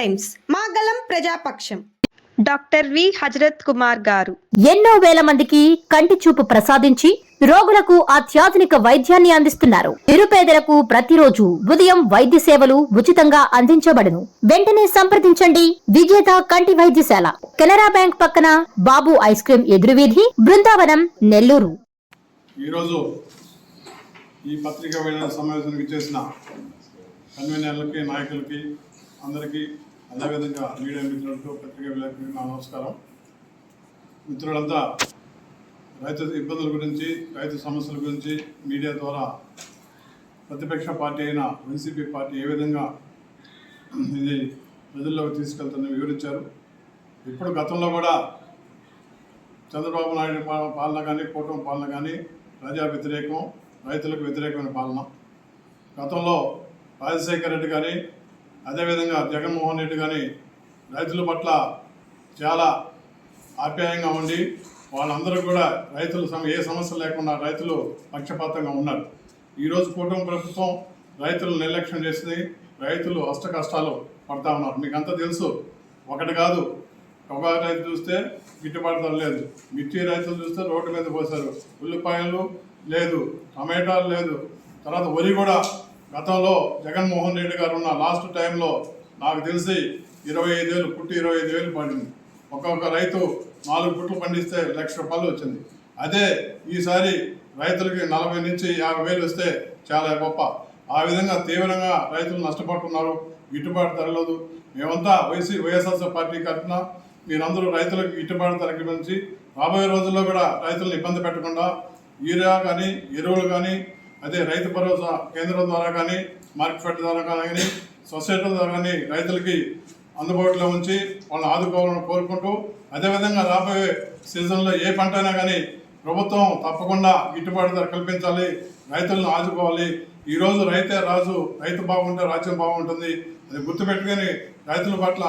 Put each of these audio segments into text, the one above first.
Times. మాగలం ప్రజాపక్షం. Doctor V. Hazrat Kumar garu. ఎన్నో వేల మందికి కంటి చూపు ప్రసాదించి రోగులకు అత్యాధునిక వైద్యాన్ని అందిస్తున్నారు. నిరుపేదలకు ప్రతిరోజు ఉదయం వైద్య సేవలు ఉచితంగా అందించబడును. వెంటనే సంప్రదించండి. విజేత కంటి వైద్యశాల. కెనరా బ్యాంక్ పక్కన బాబు ఐస్ క్రీం ఎదురువీధి బృందావనం నెల్లూరు. ఈరోజు ఈ పత్రికా విలేకరుల సమావేశానికి చేసిన కన్వీనర్లకి నాయకులకి అందరికీ అదేవిధంగా మీడియా మిత్రులకు పత్రికా విలేకరులకు నా నమస్కారం. మిత్రులంతా రైతు ఇబ్బందుల గురించి రైతు సమస్యల గురించి మీడియా ద్వారా ప్రతిపక్ష పార్టీ అయిన వైసీపీ పార్టీ ఏ విధంగా ఇది ప్రజల్లోకి తీసుకెళ్తుందని వివరించారు. ఇప్పుడు గతంలో కూడా చంద్రబాబు నాయుడు పాలన కానీ కూటమి పాలన కానీ ప్రజా వ్యతిరేకం రైతులకు వ్యతిరేకమైన పాలన. గతంలో రాజశేఖర రెడ్డి కానీ అదేవిధంగా జగన్మోహన్ రెడ్డి కానీ రైతుల పట్ల చాలా ఆప్యాయంగా ఉండి వాళ్ళందరూ కూడా రైతులు సమ ఏ సమస్య లేకుండా రైతులు పక్షపాతంగా ఉన్నారు. ఈరోజు కూటమి ప్రభుత్వం రైతులు నిర్లక్ష్యం చేసింది రైతులు అష్ట కష్టాలు పడతా ఉన్నారు. మీకు అంతా తెలుసు. ఒకటి కాదు కొబ్బరి రైతు చూస్తే గిట్టుబాటు ధర లేదు. మిర్చి రైతులు చూస్తే రోడ్డు మీద పోసారు ఉల్లిపాయలు లేదు టమాటాలు లేదు. తర్వాత వరి కూడా గతంలో జగన్మోహన్ రెడ్డి గారు ఉన్న లాస్ట్ టైంలో నాకు తెలిసి ఇరవై ఐదు వేలు పుట్టి ఇరవై ఐదు వేలు పడింది. ఒక్కొక్క రైతు నాలుగు పుట్లు పండిస్తే లక్ష రూపాయలు వచ్చింది. అదే ఈసారి రైతులకి నలభై నుంచి యాభై వేలు వస్తే చాలా గొప్ప. ఆ విధంగా తీవ్రంగా రైతులు నష్టపడుతున్నారు గిట్టుబాటు ధరలేదు మేమంతా వైసీ వైఎస్ఆర్సీ పార్టీ తరఫున మీరందరూ రైతులకు గిట్టుబాటు ధర గురించి రాబోయే రోజుల్లో కూడా రైతులను ఇబ్బంది పెట్టకుండా యూరియా కానీ ఎరువులు కానీ అదే రైతు భరోసా కేంద్రం ద్వారా కానీ మార్కెట్ ద్వారా కానీ సొసైటీ ద్వారా కానీ రైతులకి అందుబాటులో ఉంచి వాళ్ళని ఆదుకోవాలని కోరుకుంటూ అదేవిధంగా రాబోయే సీజన్లో ఏ పంట అయినా కానీ ప్రభుత్వం తప్పకుండా గిట్టుబాటు ధర కల్పించాలి రైతులను ఆదుకోవాలి. ఈరోజు రైతే రాజు రైతు బాగుంటే రాజ్యం బాగుంటుంది. అది గుర్తుపెట్టుకొని రైతుల పట్ల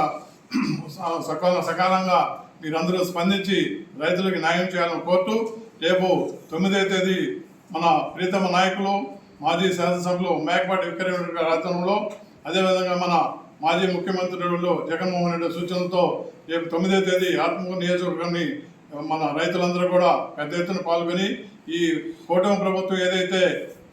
స- సకాల సకాలంగా మీరందరూ స్పందించి రైతులకు న్యాయం చేయాలని కోరుతూ రేపు తొమ్మిదవ తేదీ మన ప్రీతమ నాయకులు మాజీ శాసనసభ్యులు మేకపాటి విక్రమ్ గారి అదేవిధంగా మన మాజీ ముఖ్యమంత్రులు జగన్మోహన్ రెడ్డి సూచనలతో రేపు తొమ్మిదో తేదీ ఆత్మకూరు నియోజకవర్గాన్ని మన రైతులందరూ కూడా పెద్ద ఎత్తున పాల్గొని ఈ కూటమి ప్రభుత్వం ఏదైతే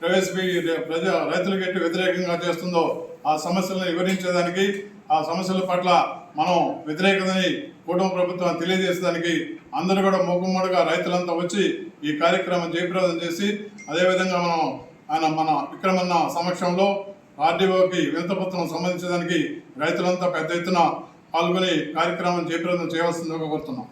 ప్రవేశపెట్టి ప్రజా రైతులకి వ్యతిరేకంగా చేస్తుందో ఆ సమస్యలను వివరించేదానికి ఆ సమస్యల పట్ల మనం వ్యతిరేకతని కూటమి ప్రభుత్వం తెలియజేసేదానికి అందరూ కూడా మూకుమ్మడిగా రైతులంతా వచ్చి ఈ కార్యక్రమం జయప్రదం చేసి అదేవిధంగా మనం ఆయన మన విక్రమన్న సమక్షంలో ఆర్డీఓకి వినతపత్రం సంబంధించడానికి రైతులంతా పెద్ద ఎత్తున పాల్గొని కార్యక్రమం జయప్రదం చేయవలసిందిగా కోరుతున్నాం.